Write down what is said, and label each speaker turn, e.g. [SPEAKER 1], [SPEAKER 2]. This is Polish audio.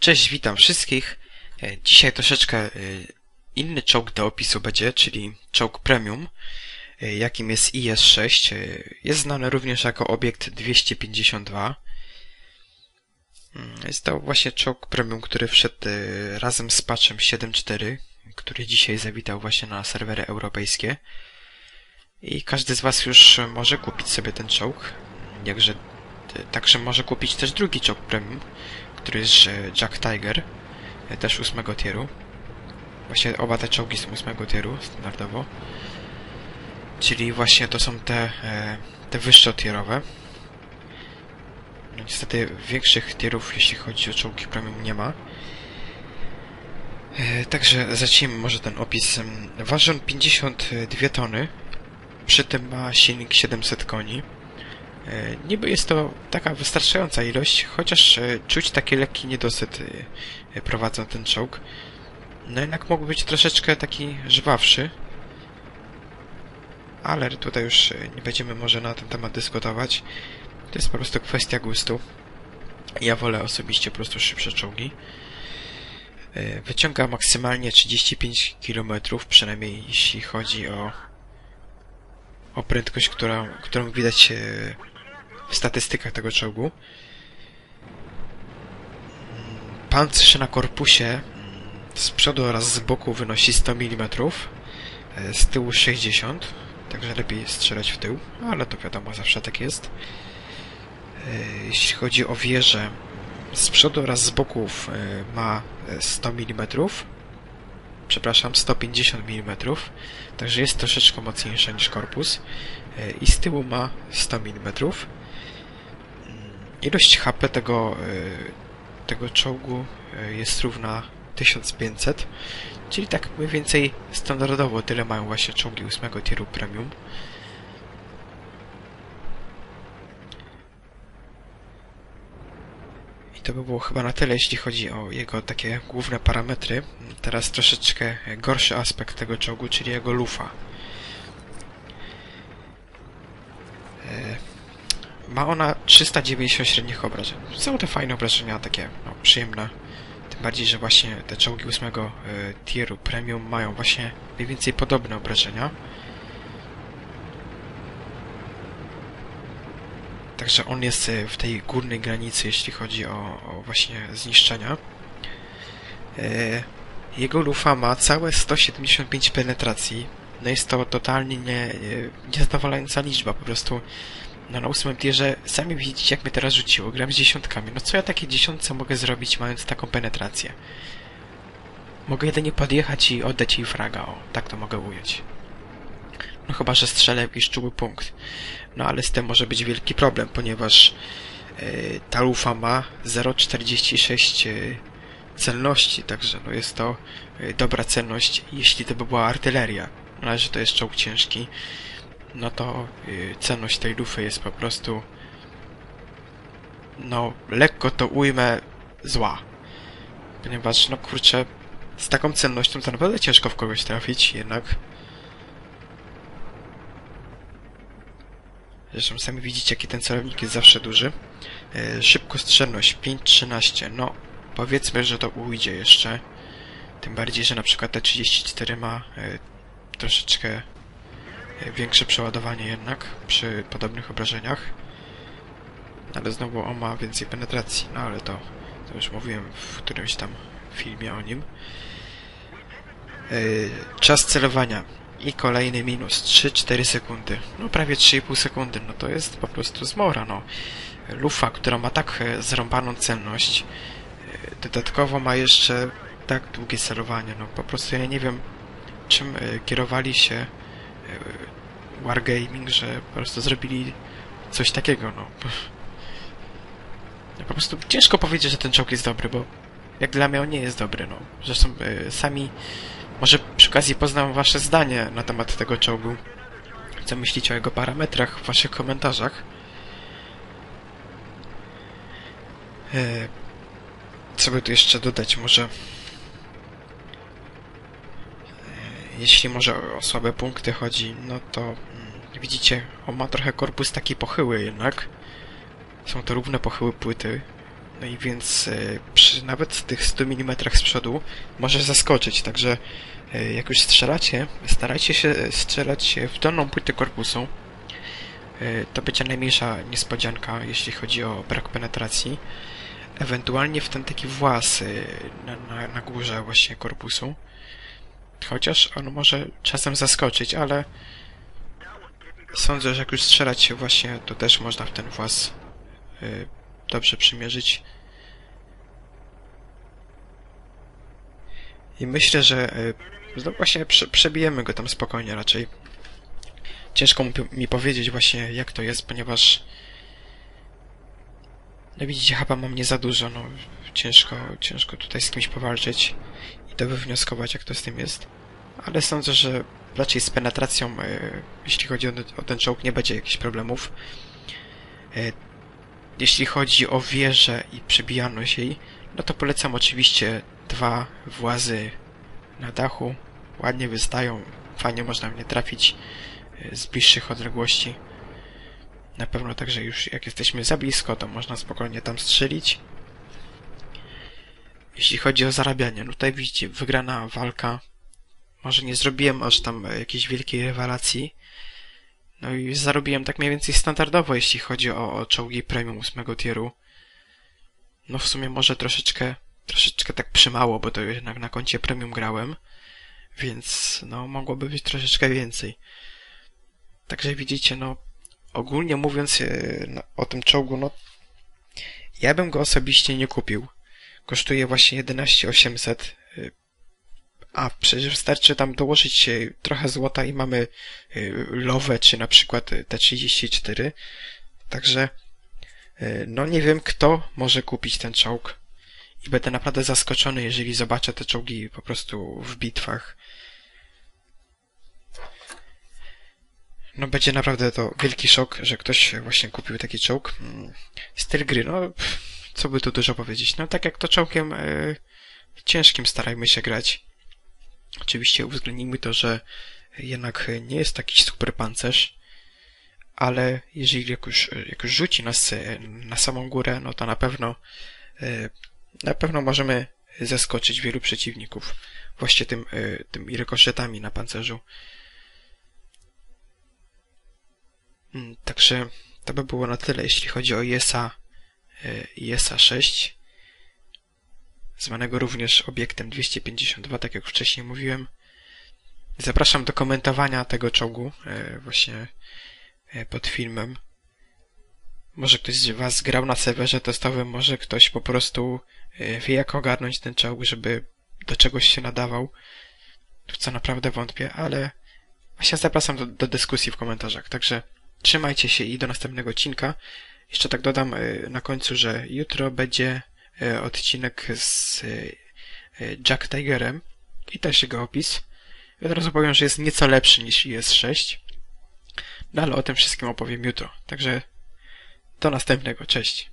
[SPEAKER 1] Cześć, witam wszystkich. E, Dzisiaj troszeczkę e, inny czołg do opisu będzie, czyli czołg premium, e, jakim jest IS-6. E, Jest znany również jako obiekt 252. Mm, Jest to właśnie czołg premium, który wszedł razem z patchem 7.4, który dzisiaj zawitał właśnie na serwery europejskie. I każdy z Was już może kupić sobie ten czołg. Jakże, także może kupić też drugi czołg premium, który jest Jack Tiger, e, też ósmego tieru. Właśnie oba te czołgi są ósmego tieru, standardowo. Czyli właśnie to są te, e, te wyższotierowe. No niestety większych tierów, jeśli chodzi o czołgi premium, nie ma. E, Także zacznijmy może ten opis. Waży on 52 tony, przy tym ma silnik 700 koni. E, Niby jest to taka wystarczająca ilość, chociaż e, czuć taki lekki niedosyt e, prowadząc ten czołg. No jednak mógł być troszeczkę taki żwawszy. Ale tutaj już nie będziemy może na ten temat dyskutować. To jest po prostu kwestia gustu. Ja wolę osobiście po prostu szybsze czołgi. Wyciąga maksymalnie 35 km, przynajmniej jeśli chodzi o, o prędkość, która, którą widać w statystykach tego czołgu. Pancerz na korpusie z przodu oraz z boku wynosi 100 mm, e, z tyłu 60, także lepiej strzelać w tył, ale to wiadomo, zawsze tak jest. E, Jeśli chodzi o wieżę, z przodu oraz z boków e, ma e, 100 mm, przepraszam, 150 mm, także jest troszeczkę mocniejsza niż korpus i z tyłu ma 100 mm. Ilość HP tego, e, tego czołgu e, jest równa 1500, czyli tak mniej więcej standardowo tyle mają właśnie czołgi 8 tieru premium. I to by było chyba na tyle, jeśli chodzi o jego takie główne parametry. Teraz troszeczkę gorszy aspekt tego czołgu, czyli jego lufa. Ma ona 390 średnich obrażeń. Są to fajne obrażenia, takie no, przyjemne. Tym bardziej, że właśnie te czołgi 8 e, tieru premium mają właśnie mniej więcej podobne obrażenia. Także on jest e, w tej górnej granicy, jeśli chodzi o, o właśnie zniszczenia. E, Jego lufa ma całe 175 penetracji. No jest to totalnie nie, nie- niezadowalająca liczba, po prostu no na ósmym tierze sami widzicie jak mnie teraz rzuciło, gram z dziesiątkami. No co ja takie dziesiątce mogę zrobić mając taką penetrację? Mogę jedynie podjechać i oddać jej fraga, o, tak to mogę ująć. No chyba, że strzelę jakiś czuły punkt. No ale z tym może być wielki problem, ponieważ e, ta lufa ma 0,46 e, celności, także no jest to e, dobra celność, jeśli to by była artyleria. No, ale że to jest czołg ciężki, no to y, cenność tej lufy jest po prostu no lekko to ujmę zła. Ponieważ no kurczę z taką cennością to naprawdę ciężko w kogoś trafić jednak. Zresztą sami widzicie jaki ten celownik jest zawsze duży. E, szybkostrzelność 5.13 no powiedzmy, że to ujdzie jeszcze. Tym bardziej, że na przykład T34 ma e, troszeczkę większe przeładowanie jednak przy podobnych obrażeniach. Ale znowu on ma więcej penetracji, no ale to, to już mówiłem w którymś tam filmie o nim. Yy, czas celowania i kolejny minus 3-4 sekundy. No prawie 3,5 sekundy, no to jest po prostu zmora, no. Lufa, która ma tak e, zrąbaną celność, e, dodatkowo ma jeszcze tak długie celowanie, no po prostu ja nie wiem czym e, kierowali się e, Wargaming, że po prostu zrobili coś takiego, no. Po prostu ciężko powiedzieć, że ten czołg jest dobry, bo jak dla mnie on nie jest dobry, no. Zresztą e, sami może przy okazji poznam wasze zdanie na temat tego czołgu. Co myślicie o jego parametrach w waszych komentarzach. E, co by tu jeszcze dodać? Może jeśli może o słabe punkty chodzi, no to mm, widzicie, on ma trochę korpus taki pochyły jednak. Są to równe pochyły płyty. No i więc e, przy nawet tych 100 mm z przodu może zaskoczyć, także e, jak już strzelacie, starajcie się strzelać w dolną płytę korpusu. E, to będzie najmniejsza niespodzianka, jeśli chodzi o brak penetracji. Ewentualnie w ten taki włas na, na, na górze właśnie korpusu. Chociaż on może czasem zaskoczyć, ale sądzę, że jak już strzelać się właśnie, to też można w ten włas dobrze przymierzyć. I myślę, że e, no właśnie prze, przebijemy go tam spokojnie raczej. Ciężko mi powiedzieć właśnie jak to jest, ponieważ no widzicie, chyba mam nie za dużo, no ciężko, ciężko tutaj z kimś powalczyć to wywnioskować jak to z tym jest. Ale sądzę, że raczej z penetracją, e, jeśli chodzi o, ten czołg, nie będzie jakichś problemów. E, jeśli chodzi o wieżę i przebijaność jej, no to polecam oczywiście dwa włazy na dachu. Ładnie wystają, fajnie można w nie trafić e, z bliższych odległości. Na pewno także już jak jesteśmy za blisko, to można spokojnie tam strzelić. Jeśli chodzi o zarabianie, no tutaj widzicie, wygrana walka. Może nie zrobiłem aż tam jakiejś wielkiej rewelacji, no i zarobiłem tak mniej więcej standardowo, jeśli chodzi o, o czołgi premium 8 tieru. No w sumie może troszeczkę, troszeczkę tak przymało, bo to jednak na koncie premium grałem, więc no mogłoby być troszeczkę więcej. Także widzicie, no ogólnie mówiąc e, no, o tym czołgu, no ja bym go osobiście nie kupił. Kosztuje właśnie 11800 a przecież wystarczy tam dołożyć trochę złota i mamy y, lowę, czy na przykład T34. Także y, no nie wiem, kto może kupić ten czołg. I będę naprawdę zaskoczony, jeżeli zobaczę te czołgi po prostu w bitwach. No będzie naprawdę to wielki szok, że ktoś właśnie kupił taki czołg. Mm, styl gry, no co by tu dużo powiedzieć. No tak jak to czołgiem yy, ciężkim starajmy się grać. Oczywiście uwzględnijmy to, że jednak nie jest taki super pancerz, ale jeżeli jak już, jak już rzuci nas na samą górę, no to na pewno e, na pewno możemy zaskoczyć wielu przeciwników właśnie tym, e, tym rykoszetami na pancerzu. Mm, także to by było na tyle, jeśli chodzi o ISA, e, ISA 6 zwanego również obiektem 252, tak jak wcześniej mówiłem. Zapraszam do komentowania tego czołgu e, właśnie e, pod filmem. Może ktoś z Was grał na serwerze testowym, może ktoś po prostu e, wie jak ogarnąć ten czołg, żeby do czegoś się nadawał, w co naprawdę wątpię, ale właśnie zapraszam do, do dyskusji w komentarzach. Także trzymajcie się i do następnego odcinka. Jeszcze tak dodam na końcu, że jutro będzie E, odcinek z e, Jack Tigerem i też jego opis. I od razu powiem, że jest nieco lepszy niż IS-6. No ale o tym wszystkim opowiem jutro. Także do następnego. Cześć.